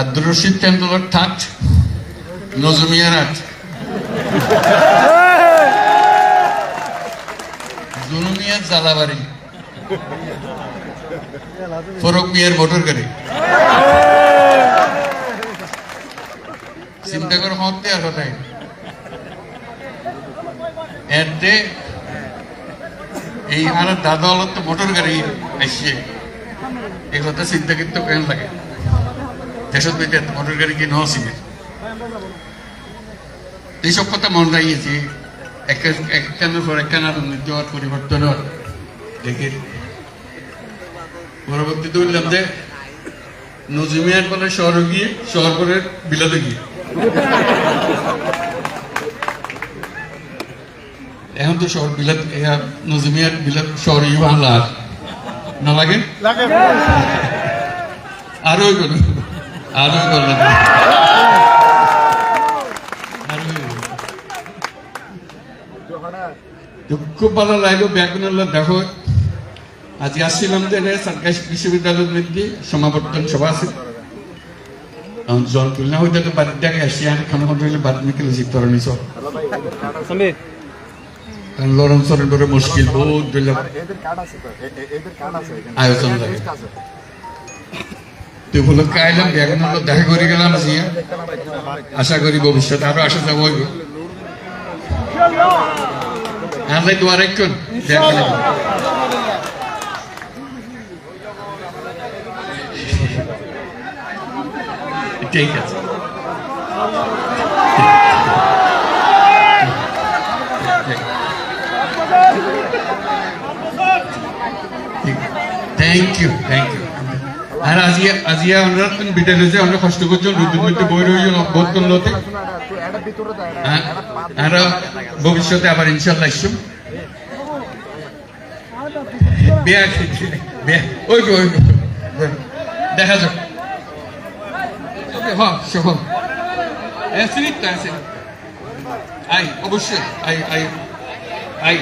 আব্দুর রশিদ তেন্দুলার ঠাট নজমিয়ার আট জুনুমিয়ার জালাবাড়ি। ফরক মিয়ার মোটর গাড়ি চিন্তা করে হতে আর কথাই। এর এই আমার দাদা হলো তো মোটর গাড়ি আসছে চিন্তা কিন্তু কেন লাগে? দেশত বেটে মোটর গাড়ি কি নসিবে এইসব কথা মনে রাখিয়েছি একখানের পর একখান আনন্দিত হওয়ার পরিবর্তন হওয়ার দেখি। পরবর্তীতে বললাম যে নজিমিয়ার বলে শহরে গিয়ে শহর করে বিলাতে গিয়ে। এখন তো শহর বিলাত নজিমিয়ার বিলাত শহরে বাংলা না লাগে। আরও গেল আরও গেল খুব ভালো লাগল ব্যাকরণ দেখো। আজকে আসছিলাম যে সরকারি বিশ্ববিদ্যালয়ের মধ্যে সমাবর্তন সভা আছে। জল তুলনা হইতে বাড়ির ডাকে আসি আর খানা হইলে বাড়ির মিকে লিখি তোর সরম করে মুশকিল বহুত তো? এখানে। আয়োজন লাগে। তুই বলো কাইলাম ব্যাকরণ দেখা করে গেলাম আজকে আশা করি ভবিষ্যতে আরও আসা যাব আল্লাহ দোয়া রাখুন ঠিক আছে। থ্যাংক ইউ থ্যাংক ইউ আর আজিয়া আজিয়া আমরা বিদায় লইছে আমরা কষ্ট করছি রুদ্র মধ্যে বই রইল বোধ করলোতে হ্যাঁ আর ভবিষ্যতে আবার ইনশাল্লাহ ইসুম বিয়া ওই ওই। দেখা যাক। হ সহ এসিনিট তো এসিনিট আই অবশ্যই আই আই আই